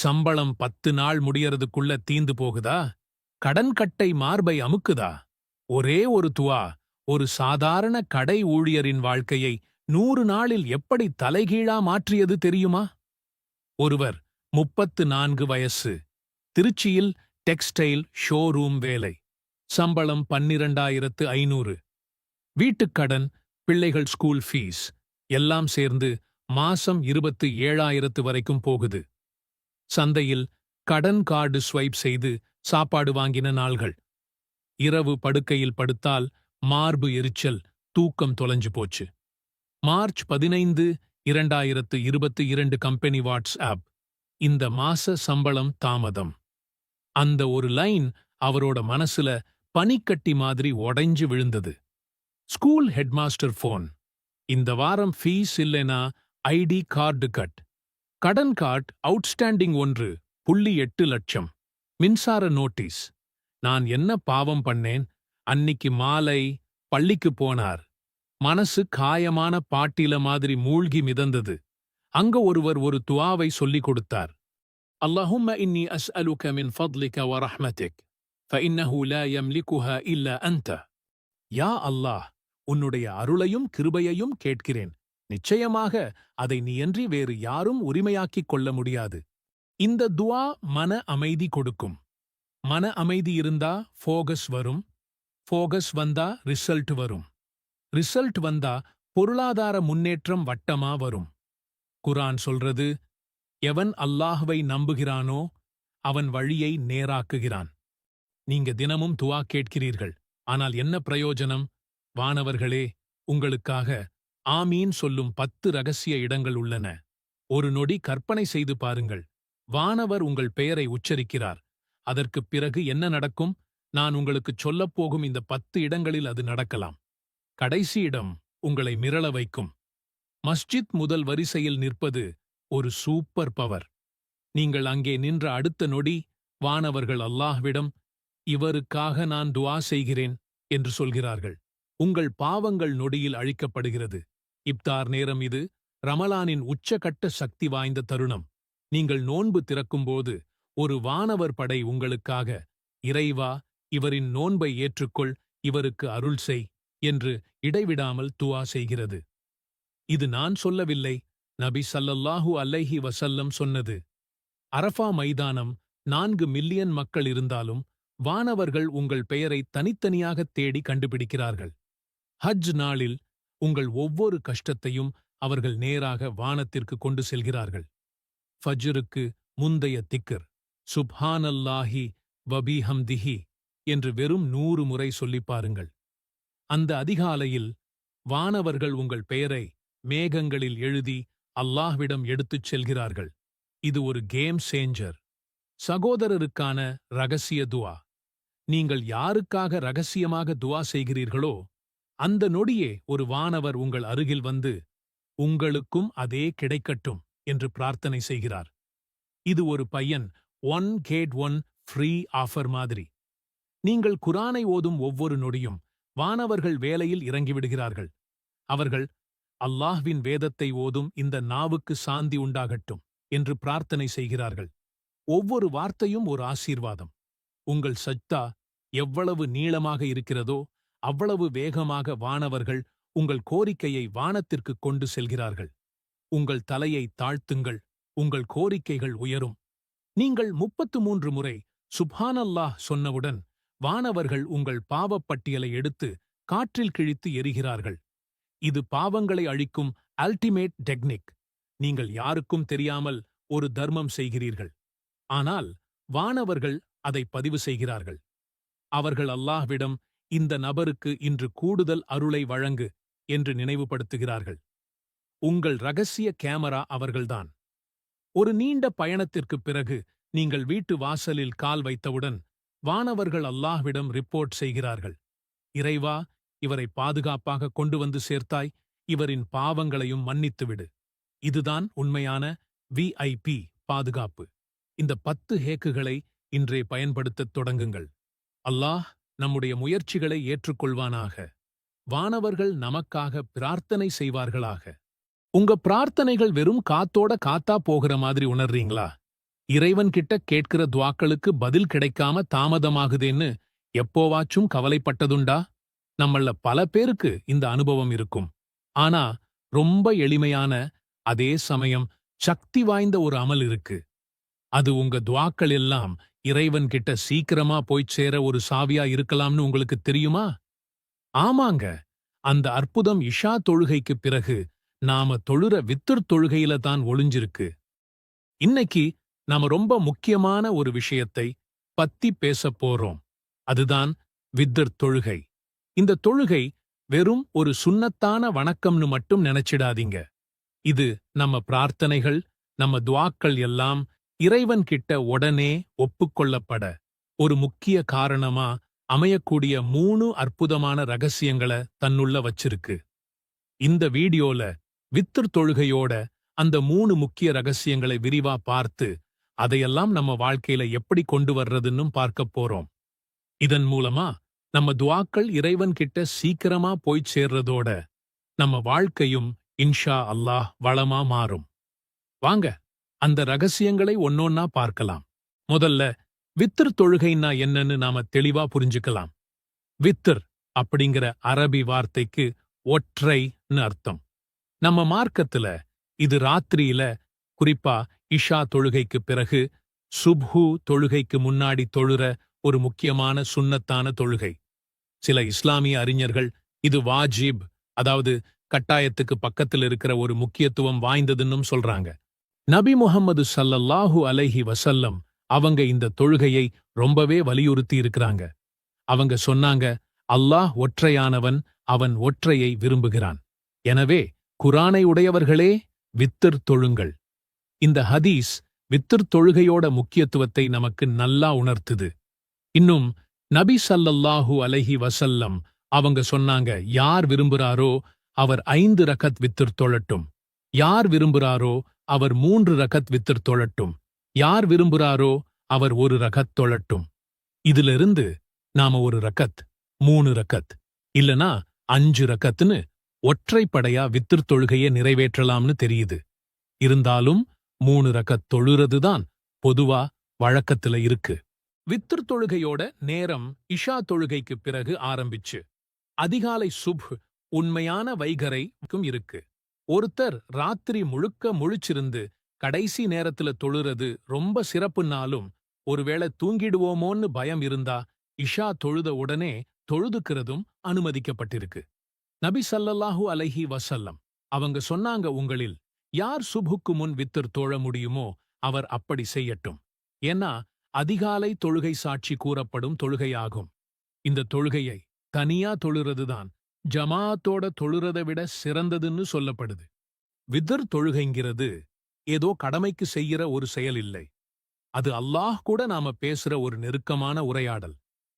சம்பளம் பத்து நாள் முடியறதுக்குள்ள தீந்து போகுதா? கடன் கட்டை மார்பை அமுக்குதா? ஒரே ஒரு துவா ஒரு சாதாரண கடை ஊழியரின் வாழ்க்கையை நூறு நாளில் எப்படி தலைகீழா மாற்றியது தெரியுமா? ஒருவர் முப்பத்து நான்கு வயசு திருச்சியில் டெக்ஸ்டைல் ஷோரூம் வேலை சம்பளம் பன்னிரண்டாயிரத்து ஐநூறு. வீட்டுக்கடன் பிள்ளைகள் ஸ்கூல் ஃபீஸ் எல்லாம் சேர்ந்து மாசம் இருபத்து ஏழாயிரத்து வரைக்கும் போகுது. சந்தையில் கடன் கார்டு ஸ்வைப் செய்து சாப்பாடு வாங்கின நாள்கள். இரவு படுக்கையில் படுத்தால் மார்பு எரிச்சல் தூக்கம் தொலைஞ்சு போச்சு. மார்ச் பதினைந்து இரண்டாயிரத்து இருபத்து இரண்டு கம்பெனி வாட்ஸ் ஆப். இந்த மாச சம்பளம் தாமதம். அந்த ஒரு லைன் அவரோட மனசுல பனிக்கட்டி மாதிரி உடைஞ்சு விழுந்தது. School headmaster phone. இந்த வாரம் ஃபீஸ் இல்லைனா ஐடி கார்டு கட். கடன் கார்ட் அவுட்ஸ்டாண்டிங் ஒன்று புள்ளி எட்டு லட்சம் மின்சார நோட்டீஸ் நான் என்ன பாவம் பண்ணேன் அன்னிக்கு மாலை பள்ளிக்கு போனார் மனசு காயமான பாட்டில மாதிரி மூழ்கி மிதந்தது அங்க ஒருவர் ஒரு துவாவை சொல்லிக் கொடுத்தார் اللهم إني أسألك من فضلك ورحمتك فإنه لا يملكها إلا أنت யா அல்லாஹ் உன்னுடைய அருளையும் கிருபையையும் கேட்கிறேன் நிச்சயமாக அதை நீயன்றி வேறு யாரும் உரிமையாக்கிக் கொள்ள முடியாது. இந்த துவா மன அமைதி கொடுக்கும். மன அமைதி இருந்தா ஃபோகஸ் வரும். ஃபோகஸ் வந்தா ரிசல்ட் வரும். ரிசல்ட் வந்தா பொருளாதார முன்னேற்றம் வட்டமா வரும். குரான் சொல்றது எவன் அல்லாஹ்வை நம்புகிறானோ அவன் வழியை நேராக்குகிறான். நீங்க தினமும் துவா கேட்கிறீர்கள். ஆனால் என்ன பிரயோஜனம்? வானவர்களே உங்களுக்காக ஆமீன் சொல்லும் பத்து ரகசிய இடங்கள் உள்ளன. ஒரு நொடி கற்பனை செய்து பாருங்கள். வானவர் உங்கள் பெயரை உச்சரிக்கிறார். அதற்குப் பிறகு என்ன நடக்கும்? நான் உங்களுக்குச் சொல்லப்போகும் இந்த பத்து இடங்களில் அது நடக்கலாம். கடைசி இடம் உங்களை மிரள வைக்கும். மஸ்ஜித் முதல் வரிசையில் நிற்பது ஒரு சூப்பர் பவர். நீங்கள் அங்கே நின்ற அடுத்த நொடி வானவர்கள் அல்லாஹ்விடம் இவருக்காக நான் துவா செய்கிறேன் என்று சொல்கிறார்கள். உங்கள் பாவங்கள் நொடியில் அழிக்கப்படுகிறது. இப்தார் நேரம் இது. ரமலானின் உச்சகட்ட சக்தி வாய்ந்த தருணம். நீங்கள் நோன்பு திறக்கும்போது ஒரு வானவர் படை உங்களுக்காக இறைவா இவரின் நோன்பை ஏற்றுக்கொள் இவருக்கு அருள் செய் என்று இடைவிடாமல் துவா செய்கிறது. இது நான் சொல்லவில்லை. நபி சல்லல்லாஹு அல்லைஹி வசல்லம் சொன்னது. அரஃபா மைதானம் நான்கு மில்லியன் மக்கள் இருந்தாலும் வானவர்கள் உங்கள் பெயரை தனித்தனியாகத் தேடி கண்டுபிடிக்கிறார்கள். ஹஜ் நாளில் உங்கள் ஒவ்வொரு கஷ்டத்தையும் அவர்கள் நேராக வானத்திற்கு கொண்டு செல்கிறார்கள். ஃபஜ்ருக்கு முந்தைய திக்கர் சுப்ஹானல்லாஹி வபீஹம்திஹி என்று வெறும் நூறு முறை சொல்லிப் பாருங்கள். அந்த அதிகாலையில் வானவர்கள் உங்கள் பெயரை மேகங்களில் எழுதி அல்லாஹ்விடம் எடுத்துச் செல்கிறார்கள். இது ஒரு கேம் சேஞ்சர். சகோதரருக்கான ரகசிய துவா. நீங்கள் யாருக்காக ரகசியமாக துவா செய்கிறீர்களோ அந்த நொடியே ஒரு வானவர் உங்கள் அருகில் வந்து உங்களுக்கும் அதே கிடைக்கட்டும் என்று பிரார்த்தனை செய்கிறார். இது ஒரு பையன் one get one free offer மாதிரி. நீங்கள் குரானை ஓதும் ஒவ்வொரு நொடியும் வானவர்கள் வேலையில் இறங்கிவிடுகிறார்கள் அவர்கள் அல்லாஹ்வின் வேதத்தை ஓதும் இந்த நாவுக்கு சாந்தி உண்டாகட்டும் என்று பிரார்த்தனை செய்கிறார்கள். ஒவ்வொரு வார்த்தையும் ஒரு ஆசீர்வாதம். உங்கள் சஜ்தா எவ்வளவு நீளமாக இருக்கிறதோ அவ்வளவு வேகமாக வானவர்கள் உங்கள் கோரிக்கையை வானத்திற்கு கொண்டு செல்கிறார்கள். உங்கள் தலையை தாழ்த்துங்கள் உங்கள் கோரிக்கைகள் உயரும். நீங்கள் முப்பத்து மூன்று முறை சுப்ஹானல்லாஹ் சொன்னவுடன் வானவர்கள் உங்கள் பாவப்பட்டியலை எடுத்து காற்றில் கிழித்து எரிகிறார்கள். இது பாவங்களை அழிக்கும் அல்டிமேட் டெக்னிக் நீங்கள் யாருக்கும் தெரியாமல் ஒரு தர்மம் செய்கிறீர்கள். ஆனால் வானவர்கள் அதை பதிவு செய்கிறார்கள். அவர்கள் அல்லாஹ்விடம் இந்த நபருக்கு இன்று கூடுதல் அருளை வழங்கு என்று நினைவுபடுத்துகிறார்கள். உங்கள் ரகசிய கேமரா அவர்கள்தான். ஒரு நீண்ட பயணத்திற்குப் பிறகு நீங்கள் வீட்டு வாசலில் கால் வைத்தவுடன் வானவர்கள் அல்லாஹ்விடம் ரிப்போர்ட் செய்கிறார்கள். இறைவா இவரை பாதுகாப்பாக கொண்டு வந்து சேர்த்தாய் இவரின் பாவங்களையும் மன்னித்துவிடு. இதுதான் உண்மையான விஐபி பாதுகாப்பு. இந்த பத்து ஹேக்குகளை இன்றே பயன்படுத்தத் தொடங்குங்கள். அல்லாஹ் நம்முடைய முயற்சிகளை ஏற்றுக்கொள்வானாக. வானவர்கள் நமக்காக பிரார்த்தனை செய்வார்களாக. உங்க பிரார்த்தனைகள் வெறும் காத்தோட காத்தா போகிற மாதிரி உணர்றீங்களா? இறைவன் கிட்ட கேட்கிற துவாக்களுக்கு பதில் கிடைக்காம தாமதமாகுதேன்னு எப்போவாச்சும் கவலைப்பட்டதுண்டா? நம்மள பல பேருக்கு இந்த அனுபவம் இருக்கும். ஆனா ரொம்ப எளிமையான அதே சமயம் சக்தி வாய்ந்த ஒரு அமல் இருக்கு. அது உங்க துவாக்கள் எல்லாம் இறைவன் கிட்ட சீக்கிரமா போய்ச் சேர ஒரு சாவியா இருக்கலாம்னு உங்களுக்கு தெரியுமா? ஆமாங்க. அந்த அற்புதம் இஷா தொழுகைக்கு பிறகு நாம தொழுற வித்தர் தொழுகையில தான் ஒளிஞ்சிருக்கு. இன்னைக்கு நாம ரொம்ப முக்கியமான ஒரு விஷயத்தை பத்தி பேசப் போறோம். அதுதான் வித்தர் தொழுகை. இந்த தொழுகை வெறும் ஒரு சுண்ணத்தான வணக்கம்னு மட்டும் நினைச்சிடாதீங்க. இது நம்ம பிரார்த்தனைகள் நம்ம துவாக்கள் எல்லாம் இறைவன் கிட்ட உடனே ஒப்புக்கொள்ளப்பட. ஒரு முக்கிய காரணமா அமையக்கூடிய மூணு அற்புதமான ரகசியங்களை தன்னுள்ள வச்சிருக்கு. இந்த வீடியோல வித்திர் தொழுகையோட அந்த மூணு முக்கிய ரகசியங்களை விரிவா பார்த்து அதையெல்லாம் நம்ம வாழ்க்கையில எப்படி கொண்டு வர்றதுன்னு பார்க்கப் போறோம். இதன் மூலமா நம்ம துவாக்கள் இறைவன் கிட்ட சீக்கிரமா போய் சேர்றதோட நம்ம வாழ்க்கையும் இன்ஷா அல்லாஹ் வளமா மாறும். வாங்க அந்த ரகசியங்களை ஒன்னொன்னா பார்க்கலாம். முதல்ல வித்திர் தொழுகைன்னா என்னன்னு நாம தெளிவா புரிஞ்சுக்கலாம். வித்திர் அப்படிங்கிற அரபி வார்த்தைக்கு ஒற்றைன்னு அர்த்தம். நம்ம மார்க்கத்துல இது ராத்திரியில குறிப்பா இஷா தொழுகைக்கு பிறகு சுப்ஹு தொழுகைக்கு முன்னாடி தொழுற ஒரு முக்கியமான சுன்னத்தான தொழுகை. சில இஸ்லாமிய அறிஞர்கள் இது வாஜிப் அதாவது கட்டாயத்துக்கு பக்கத்தில் இருக்கிற ஒரு முக்கியத்துவம் வாய்ந்ததுன்னும் சொல்றாங்க. நபி முகம்மது சல்லல்லாஹு அலைஹி வசல்லம் அவங்க இந்த தொழுகையை ரொம்பவே வலியுறுத்தி இருக்கிறாங்க. அவங்க சொன்னாங்க அல்லாஹ் ஒற்றையானவன் அவன் ஒற்றையை விரும்புகிறான். எனவே குரானை உடையவர்களே வித்திர் தொழுங்கள். இந்த ஹதீஸ் வித்திர் தொழுகையோட முக்கியத்துவத்தை நமக்கு நல்லா உணர்த்துது. இன்னும் நபி சல்லல்லாஹு அலைஹி வசல்லம் அவங்க சொன்னாங்க யார் விரும்புறாரோ அவர் ஐந்து ரகத் வித்திர் தொழட்டும். யார் விரும்புறாரோ அவர் மூன்று ரகத் வித்திர் தொழட்டும். யார் விரும்புறாரோ அவர் ஒரு ரகத் தொழட்டும். இதிலிருந்து நாம ஒரு ரகத் மூணு ரகத் இல்லனா அஞ்சு ரகத்னு ஒற்றைப்படையா வித்திர் தொழுகையை நிறைவேற்றலாம்னு தெரியுது. இருந்தாலும் மூணு ரகத் தொழுறதுதான் பொதுவா வழக்கத்துல இருக்கு. வித்திர் தொழுகையோட நேரம் இஷா தொழுகைக்கு பிறகு ஆரம்பிச்சு. அதிகாலை சுப் உண்மையான வைகரைக்கும் இருக்கு. ஒருத்தர் ராத்திரி முழுக்க முழிச்சிருந்து கடைசி நேரத்துல தொழுறது ரொம்ப சிறப்புனாலும் ஒருவேளை தூங்கிடுவோமோன்னு பயம் இருந்தா இஷா தொழுத உடனே தொழுதுக்கிறதும் அனுமதிக்கப்பட்டிருக்கு. நபி சல்லல்லாஹு அலைஹி வசல்லம் அவங்க சொன்னாங்க உங்களில் யார் சுபுக்கு முன் வித்தர் தோழ முடியுமோ அவர் அப்படி செய்யட்டும். ஏன்னா அதிகாலை தொழுகை சாட்சி கூறப்படும் தொழுகையாகும். இந்த தொழுகையை தனியா தொழுறதுதான் ஜமாத்தோட தொழுறதை விட சிறந்ததுன்னு சொல்லப்படுது. விதர் தொழுகைங்கிறது ஏதோ கடமைக்கு செய்யற ஒரு செயல் இல்லை. அது அல்லாஹ் கூட நாம பேசுற ஒரு நெருக்கமான உரையாடல்.